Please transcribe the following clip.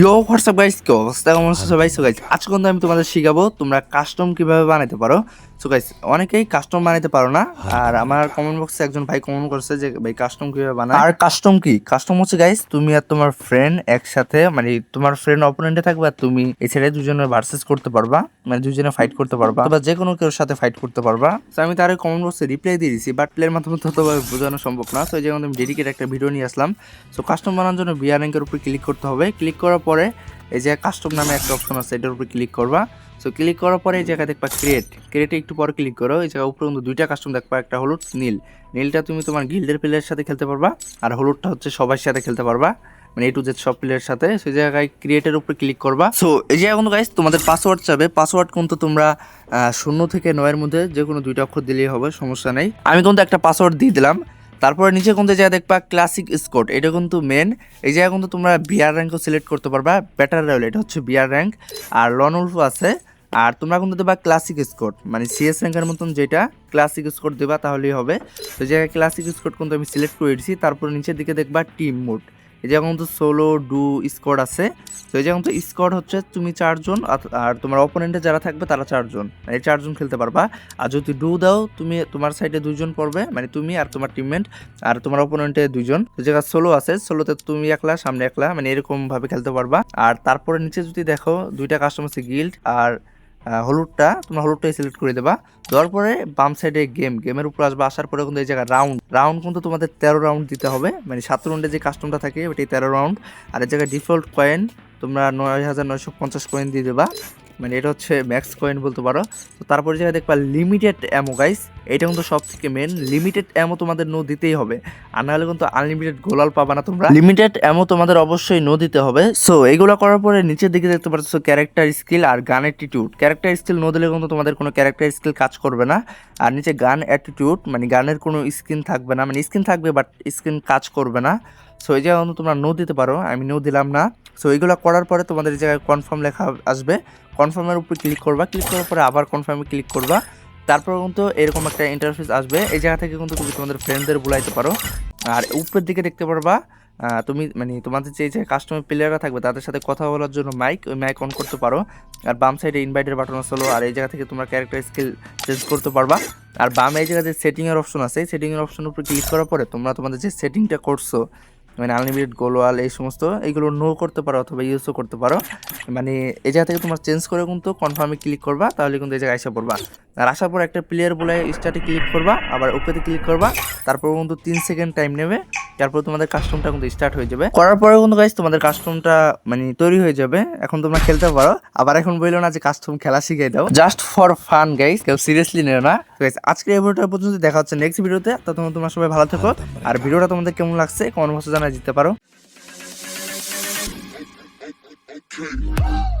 ইয়ো WhatsApp guys কি অবস্থা? কেমন সবাই? সো গাইস আজকে আমি তোমাদের শিখাবো তোমরা কাস্টম কীভাবে বানাতে পারো। সো গাইস অনেকেই কাস্টম বানাতে পারো না। আর আমার কমেন্ট বক্সে একজন ভাই কমেন্ট করছে যে ভাই কাস্টম কীভাবে বানায়? আর কাস্টম কি? কাস্টম হচ্ছে গাইস তুমি আর তোমার ফ্রেন্ড একসাথে মানে তোমার ফ্রেন্ড অপোনেন্টে থাকবে আর তুমি এই ছেড়ে দুজনের ভার্সেস করতে পারবা মানে দুজনে ফাইট করতে পারবা বা যে কোনো কেউ সাথে ফাইট করতে পারবা। তো আমি তার কমেন্ট বক্সে রিপ্লাই দিয়ে দিয়েছি বাট প্লের মাধ্যমে ততভাবে বোঝানো সম্ভব না। তো এই জন্য আমি ডেডিকেট একটা ভিডিও নিয়ে আসলাম। সো কাস্টম বানানোর জন্য বিয়ার র্যাঙ্কের উপর ক্লিক করতে হবে। ক্লিক করার পরে এই যে কাস্টম নামে একটা অপশন আছে, এটার উপর ক্লিক করবা। সো ক্লিক করার পরে এই জায়গায় দেখবা ক্রিয়েট ক্রিয়েটে একটু পরে ক্লিক করো, এই জায়গায় উপরে কিন্তু দুইটা কাস্টম দেখবা, একটা হলুদ, নীল। নীলটা তুমি তোমার গিল্ডের প্লেয়ারের সাথে খেলতে পারবা, আর হলুদটা হচ্ছে সবার সাথে খেলতে পারবা। মানে এ টু জেড সব প্লেয়ারের সাথে। সেই জায়গায় ক্রিয়েটের উপরে ক্লিক করবা। সো এই জায়গায় কিন্তু গাইস তোমাদের পাসওয়ার্ড চাবে। পাসওয়ার্ড কিন্তু তোমরা শূন্য থেকে নয়ের মধ্যে যে কোনো দুইটা অক্ষর দিলেই হবে, সমস্যা নেই। আমি কিন্তু একটা পাসওয়ার্ড দিয়ে দিলাম। তারপরে নিচে কিন্তু জায়গা দেখবা? ক্লাসিক স্কোর এটা কিন্তু মেন এই জায়গায় কিন্তু তোমরা বিয়ার র্যাঙ্কও সিলেক্ট করতে পারবা। ব্যাটার রয়েল এটা হচ্ছে বিআর র্যাঙ্ক আর লন উলফ আছে। আর তোমরা কিন্তু দেবা ক্লাসিক স্কোর মানে সিএস র্যাঙ্কের মতন যেটা ক্লাসিক স্কোর দেবা, তাহলেই হবে। তো জায়গায় ক্লাসিক স্কোর কিন্তু আমি সিলেক্ট করে দিয়েছি তারপর নিচের দিকে দেখবা টিম মোড এই জায়গায় কিন্তু সোলো ডু স্কোয়াড আছে। তো এই জায়গায় কিন্তু স্কোয়াড হচ্ছে তুমি চারজন আর- তোমার অপোনেন্টে যারা থাকবে তারা চারজন। মানে এই চারজন খেলতে পারবা। আর যদি ডু দাও, তুমি তোমার সাইডে দুইজন পড়বে মানে তুমি আর তোমার টিমমেট আর তোমার অপোনেন্টে দুইজন। তো জায়গা সোলো আছে সোলোতে তুমি একলা, সামনে একলা মানে এরকম ভাবে খেলতে পারবা। আর তারপরে নিচে যদি দেখো, দুইটা কাস্টম আছে গিল্ড আর হলুদটা তোমরা হলুদটাই সিলেক্ট করে দেবা। দেওয়ার পরে বাম সাইডে গেম গেমের উপর আসবে, আসার পরে কিন্তু এই জায়গায় রাউন্ড রাউন্ড কিন্তু তোমাদের তেরো রাউন্ড দিতে হবে। মানে সাত রাউন্ডে যে কাস্টমটা থাকে, ওইটাই তেরো রাউন্ড আর এই জায়গায় ডিফল্ট কয়েন তোমরা নয় হাজার নয়শো পঞ্চাশ কয়েন দিয়ে দেবা। মানে এটা হচ্ছে ম্যাক্স কয়েন বলতে পারো। তো তারপরে জায়গায় দেখবা লিমিটেড অ্যামো গাইস এটা কিন্তু সব থেকে মেন লিমিটেড অ্যামো তোমাদের নো দিতেই হবে। আর নাহলে কিন্তু আনলিমিটেড গোলাল পাবা না তোমরা। লিমিটেড অ্যামো তোমাদের অবশ্যই নো দিতে হবে। সো এইগুলো করার পরে নিচের দিকে দেখতে পাচ্ছ ক্যারেক্টার স্কিল আর গান অ্যাটিটিউড ক্যারেক্টার স্কিল নো দিলে কিন্তু তোমাদের কোনো ক্যারেক্টার স্কিল কাজ করবে না। আর নিচে গান অ্যাটিটিউড মানে গানের কোনো স্কিন থাকবে না। মানে স্কিন থাকবে বাট স্কিন কাজ করবে না। সো এই জায়গায় তোমরা নো দিতে পারো। আমি নো দিলাম না। সো এইগুলো করার পরে তোমাদের এই জায়গায় কনফার্ম লেখা আসবে। কনফার্মের উপর ক্লিক করবা ক্লিক করার পরে আবার কনফার্মে ক্লিক করবা। তারপর কিন্তু এরকম একটা ইন্টারফেস আসবে। এই জায়গা থেকে কিন্তু তুমি তোমাদের ফ্রেন্ডদের বুলাইতে পারো। আর উপরের দিকে দেখতে পারবা তুমি মানে তোমাদের যে যে কাস্টমার প্লেয়াররা থাকবে, তাদের সাথে কথা বলার জন্য মাইক ওই মাইক অন করতে পারো। আর বাম সাইডে ইনভাইটের বাটন আছে আর এই জায়গা থেকে তোমরা ক্যারেক্টার স্কিল চেঞ্জ করতে পারবা। আর বাম এই জায়গাতে সেটিংয়ের অপশন আছে। সেটিংয়ের অপশনের উপর ক্লিক করার পরে তোমরা তোমাদের যে সেটিংটা করছ মানে আনলিমিটেড গোলওয়াল, এই সমস্ত এইগুলো নো করতে পারো অথবা ইউজও করতে পারো। মানে এই জায়গা থেকে তোমার চেঞ্জ করে কিন্তু কনফার্মে ক্লিক করবা, তাহলে কিন্তু এই জায়গায় আসা পড়বা। আর আসার পর একটা প্লেয়ার বলে স্টার্টে ক্লিক করবা, আবার ওকেতে ক্লিক করবা, তারপর কিন্তু তিন সেকেন্ড টাইম নেবে, তারপর তোমাদের কাস্টমটা কিন্তু স্টার্ট হয়ে যাবে। করার পরে কিন্তু গাইস তোমাদের কাস্টমটা মানে তৈরি হয়ে যাবে, এখন তোমরা খেলতে পারো। আবার এখন বলল না যে কাস্টম খেলা শিখিয়ে দাও। জাস্ট ফর ফান গাইস কেউ সিরিয়াসলি নেও না। গাইস আজকে এই ভিডিওটা পর্যন্ত দেখা হচ্ছে নেক্সট ভিডিওতে। ততক্ষণ তোমরা সবাই ভালো থাকো। আর ভিডিওটা তোমাদের কেমন লাগছে কমেন্ট বক্সে জানাই দিতে পারো। Okay.